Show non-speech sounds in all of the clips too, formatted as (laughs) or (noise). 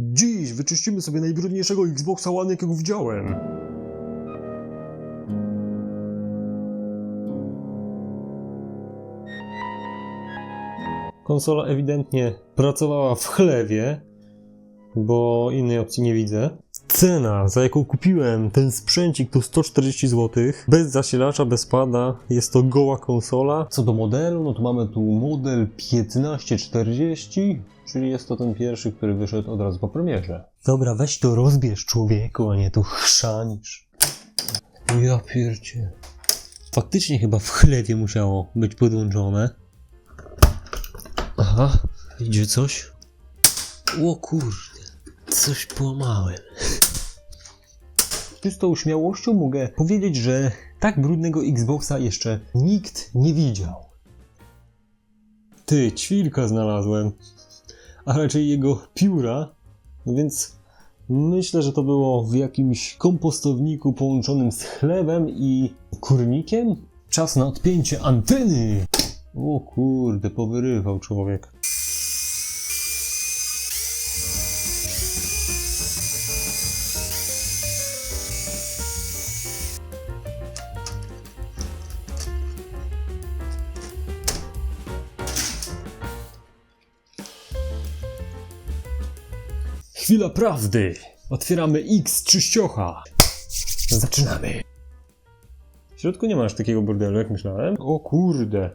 Dziś wyczyścimy sobie najbrudniejszego Xboxa One, jakiego widziałem. Konsola ewidentnie pracowała w chlewie, bo innej opcji nie widzę. Cena, za jaką kupiłem ten sprzęcik, to 140 zł. Bez zasilacza, bez pada. Jest to goła konsola. Co do modelu, no to mamy tu model 1540, czyli jest to ten pierwszy, który wyszedł od razu po premierze. Dobra, weź to rozbierz człowieku, a nie tu chrzanisz. Ja pierdzie. Faktycznie chyba w chlewie musiało być podłączone. Aha, idzie coś. O kurde, coś połamałem. Czystą śmiałością mogę powiedzieć, że tak brudnego Xboxa jeszcze nikt nie widział. Ty, ćwilka znalazłem, a raczej jego pióra, no więc myślę, że to było w jakimś kompostowniku połączonym z chlebem i kurnikiem. Czas na odpięcie anteny! O kurde, powyrywał człowiek. Chwila prawdy. Otwieramy X czyściocha. Zaczynamy. W środku nie masz takiego bordelu, jak myślałem. O kurde.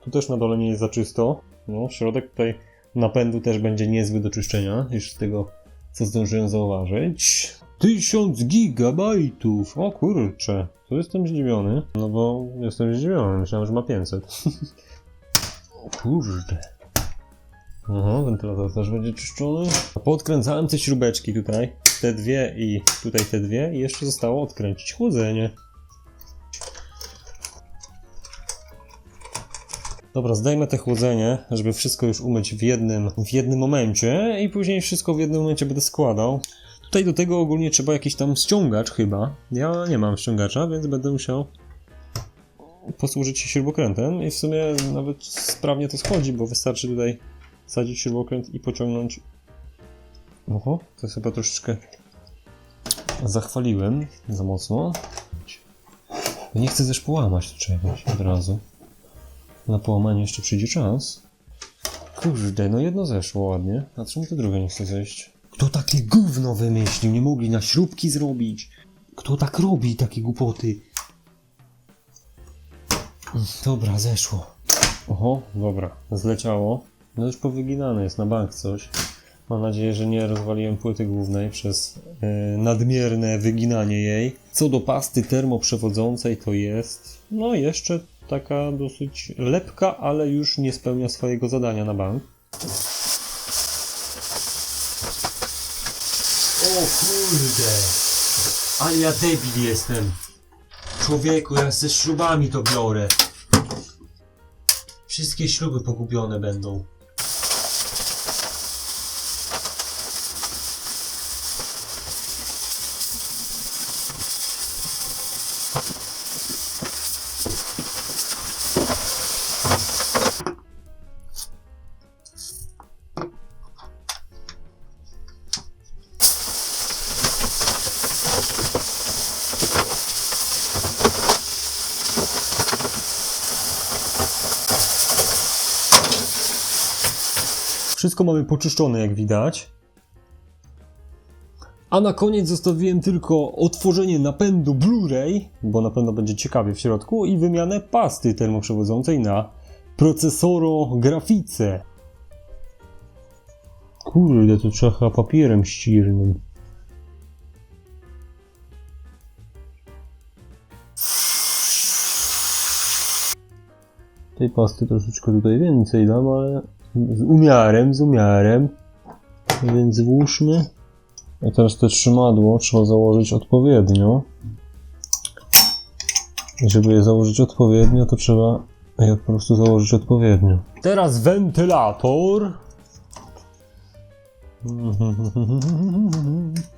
Tu też na dole nie jest za czysto. No, środek tutaj napędu też będzie niezły do czyszczenia, już z tego, co zdążyłem zauważyć. 1000 gigabajtów! O kurcze, tu jestem zdziwiony. No bo jestem zdziwiony, myślałem, że ma 500. (laughs) o kurde. Aha, wentylator też będzie czyszczony. Podkręcałem te śrubeczki tutaj, te dwie i tutaj te dwie i jeszcze zostało odkręcić chłodzenie. Dobra, zdejmę te chłodzenie, żeby wszystko już umyć w jednym, w jednym momencie i później wszystko w jednym momencie będę składał. Tutaj do tego ogólnie trzeba jakiś tam ściągacz chyba. Ja nie mam ściągacza, więc będę musiał posłużyć się śrubokrętem i w sumie nawet sprawnie to schodzi, bo wystarczy tutaj wsadzić śrubokręt i pociągnąć. Oho, to chyba troszeczkę zachwaliłem za mocno. Nie chcę też połamać czegoś od razu. Na połamanie jeszcze przyjdzie czas. Kurde, no jedno zeszło ładnie, a czemu to drugie nie chce zejść? Kto takie gówno wymyślił? Nie mogli na śrubki zrobić. Kto tak robi, takie głupoty? Dobra, zeszło. Oho, dobra, zleciało. No już powyginane jest na bank coś. Mam nadzieję, że nie rozwaliłem płyty głównej przez yy, nadmierne wyginanie jej. Co do pasty termoprzewodzącej, to jest no jeszcze taka dosyć lepka, ale już nie spełnia swojego zadania na bank. O kurde! Ale ja debil jestem. Człowieku, ja ze śrubami to biorę. Wszystkie śruby pogubione będą. Wszystko mamy poczyszczone, jak widać. A na koniec zostawiłem tylko otworzenie napędu Blu-ray, bo na pewno będzie ciekawie w środku, i wymianę pasty termoprzewodzącej na procesorografice. Kurde, to trzeba papierem ściernym. Tej pasty troszeczkę tutaj więcej dam, ale z umiarem, z umiarem. Więc włóżmy. A teraz to trzymadło trzeba założyć odpowiednio. I żeby je założyć odpowiednio, to trzeba je po prostu założyć odpowiednio. Teraz wentylator. (laughs)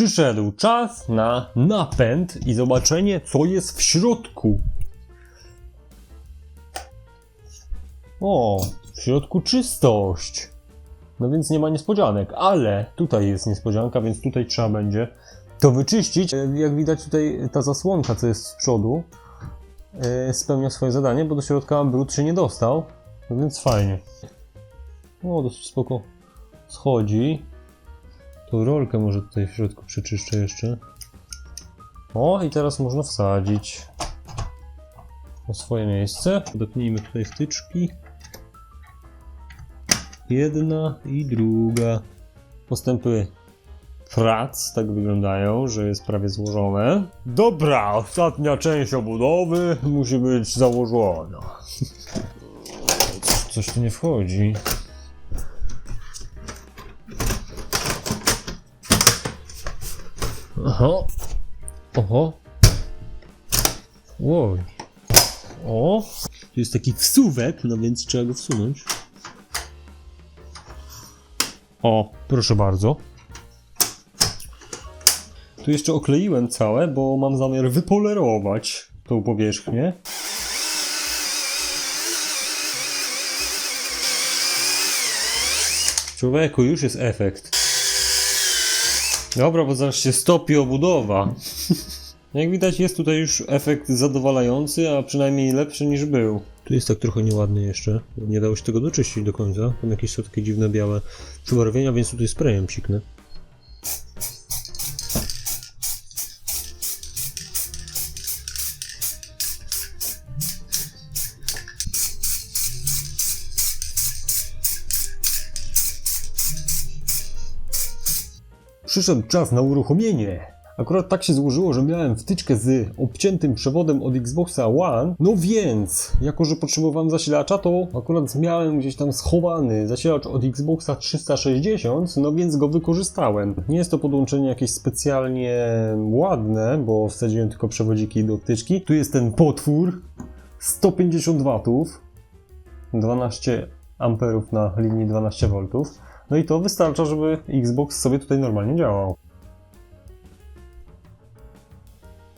Przyszedł czas na napęd i zobaczenie, co jest w środku. O, w środku czystość. No więc nie ma niespodzianek, ale tutaj jest niespodzianka, więc tutaj trzeba będzie to wyczyścić. E, Jak widać tutaj ta zasłonka, co jest z przodu, e, spełnia swoje zadanie, bo do środka brud się nie dostał, no więc fajnie. O, dosyć spoko schodzi. Tą rolkę może tutaj w środku przeczyszczę jeszcze. O, i teraz można wsadzić na swoje miejsce. Podepnijmy tutaj wtyczki. Jedna i druga. Postępy prac tak wyglądają, że jest prawie złożone. Dobra, ostatnia część obudowy musi być założona. (laughs) Coś tu nie wchodzi. Aha. Oho. Oj. O. Tu jest taki wsuwek, no więc trzeba go wsunąć. O, proszę bardzo. Tu jeszcze okleiłem całe, bo mam zamiar wypolerować tą powierzchnię. Człowieku, już jest efekt. Dobra, bo zaraz się stopi obudowa. Jak widać jest tutaj już efekt zadowalający, a przynajmniej lepszy niż był. Tu jest tak trochę nieładny jeszcze. Nie dało się tego doczyścić do końca. Tam jakieś są takie dziwne białe przybarwienia, więc tutaj sprayem psiknę. Przyszedł czas na uruchomienie. Akurat tak się złożyło, że miałem wtyczkę z obciętym przewodem od Xboxa One. No więc, jako że potrzebowałem zasilacza, to akurat miałem gdzieś tam schowany zasilacz od Xboxa 360, no więc go wykorzystałem. Nie jest to podłączenie jakieś specjalnie ładne, bo wsadziłem tylko przewodziki do wtyczki. Tu jest ten potwór, 150 watów, 12 amperów na linii 12 V. No i to wystarcza, żeby Xbox sobie tutaj normalnie działał.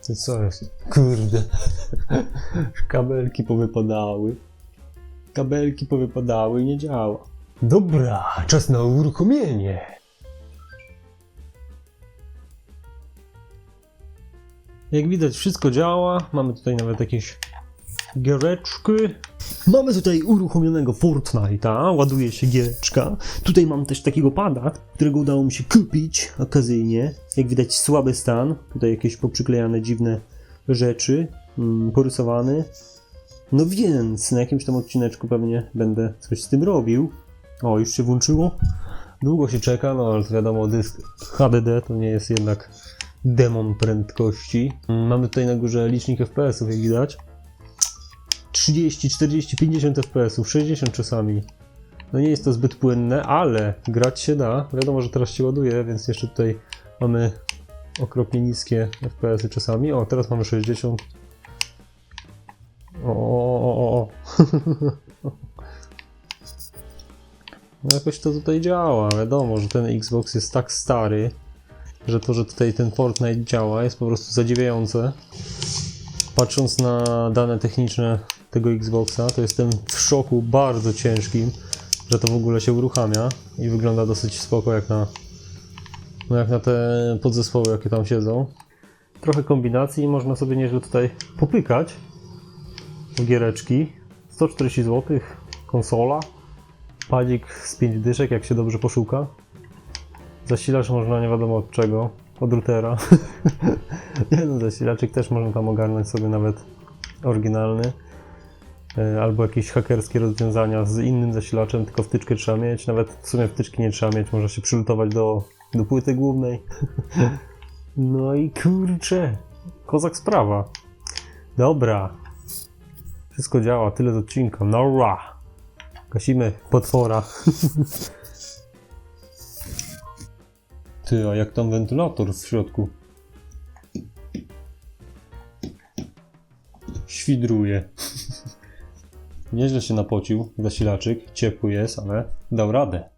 Ty co jest? Kurde. (laughs) Kabelki powypadały. Kabelki powypadały i nie działa. Dobra, czas na uruchomienie. Jak widać wszystko działa. Mamy tutaj nawet jakieś giereczki. Mamy tutaj uruchomionego Fortnite'a, ładuje się giereczka. Tutaj mam też takiego pada, którego udało mi się kupić okazyjnie. Jak widać słaby stan, tutaj jakieś poprzyklejane dziwne rzeczy, mm, porysowany. No więc na jakimś tam odcineczku pewnie będę coś z tym robił. O, już się włączyło. Długo się czeka, no ale wiadomo, dysk HDD to nie jest jednak demon prędkości. Mm, Mamy tutaj na górze licznik FPS-ów, jak widać. 30, 40, 50 FPS, 60 czasami. No nie jest to zbyt płynne, ale grać się da. Wiadomo, że teraz się ładuje, więc jeszcze tutaj mamy okropnie niskie FPS-y czasami. O, teraz mamy 60. O, o, o, o, o. (laughs) No jakoś to tutaj działa. Wiadomo, że ten Xbox jest tak stary, że to, że tutaj ten Fortnite działa, jest po prostu zadziwiające. Patrząc na dane techniczne tego Xboxa, to jestem w szoku bardzo ciężkim, że to w ogóle się uruchamia i wygląda dosyć spoko jak na, no jak na te podzespoły, jakie tam siedzą. Trochę kombinacji i można sobie nieźle tutaj popykać w giereczki. 140 zł, konsola, padzik z 5 dyszek, jak się dobrze poszuka. Zasilacz można nie wiadomo od czego, od routera. (laughs) Jeden zasilaczek też można tam ogarnąć sobie nawet oryginalny. E, Albo jakieś hakerskie rozwiązania z innym zasilaczem, tylko wtyczkę trzeba mieć. Nawet w sumie wtyczki nie trzeba mieć, można się przylutować do, do płyty głównej. (laughs) No i kurczę, kozak sprawa. Dobra. Wszystko działa, tyle z odcinka. Nora. Gasimy potwora. (laughs) Ty, a jak tam wentylator w środku? Świdruje. Nieźle się napocił zasilaczyk, ciepły jest, ale dał radę.